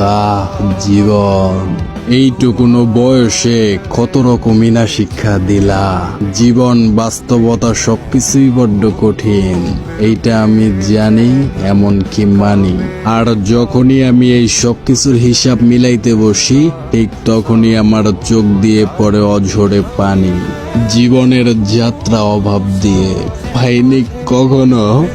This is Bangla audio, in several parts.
আহ জীবন। এইটুকুনো বয়সে কত রকমই না শিক্ষা দিলা? জীবন বাস্তবতা সবকিছুই বড্ড কঠিন। এইটা আমি জানি এমন কি মানি। আর যখনই আমি এই সবকিছুর হিসাব মিলাইতে বসি, ঠিক তখনই আমার চোখ দিয়ে পড়ে অঝরে পানি। জীবনের যাত্রা অভাব দিয়ে। পাইনি কখনো?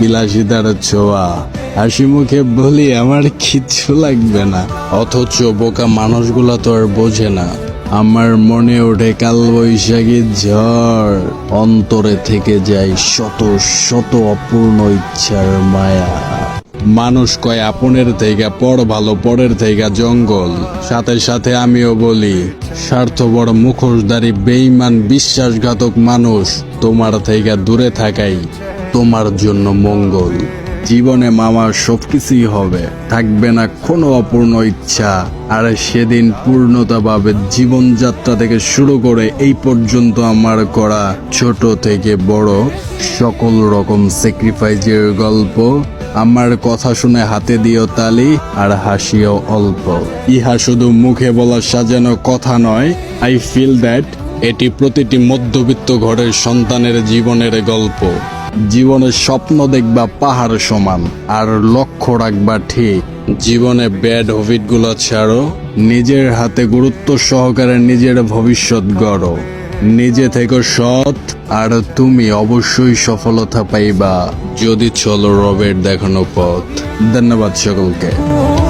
বিলাসিতার ছোঁয়া। হাসি মুখে বলি, আমার কিচ্ছু লাগবে না। অথচ বোকা মানুষগুলো তো আর বোঝে না। আমার মনে ওঠে কাল বৈশাখী ঝড়। অন্তরে থেকে যায় শত শত অপূর্ণ ইচ্ছার মায়া। মানুষ কয়, আপনের থেকে পর ভালো, পরের থেকে জঙ্গল। সাথে সাথে আমিও বলি, স্বার্থপর মুখোশধারী বেইমান বিশ্বাসঘাতক মানুষ তোমার থেকে দূরে থাকাই তোমার জন্য মঙ্গল। জীবনে মামার সবকিছুই হবে। থাকবে না কোনো অপূর্ণ ইচ্ছা। আর সেদিন পূর্ণতা পাবে জীবনযাত্রা থেকে শুরু করে এই পর্যন্ত আমার করা ছোট থেকে বড় সকল রকম স্যাক্রিফাইসের গল্প, আমার কথা শুনে হাতে দিও তালি আর হাসিও অল্প। ইহা শুধু মুখে বলা সাজানো কথা নয় আই ফিল দ্যাট এটি প্রতিটি মধ্যবিত্ত ঘরের সন্তানের জীবনের গল্প। জীবনের স্বপ্ন দেখবা পাহাড় সমান, আর লক্ষ্য রাখবা ঠিক। জীবনে ব্যাড হবিটগুলো ছাড়ো, নিজের হাতে গুরুত্ব সহকারে নিজের ভবিষ্যৎ গড়ো। নিজে থেকে সৎ, আর তুমি অবশ্যই সফলতা পাইবা। যদি চলো রবের দেখানো পথ। ধন্যবাদ সকলকে।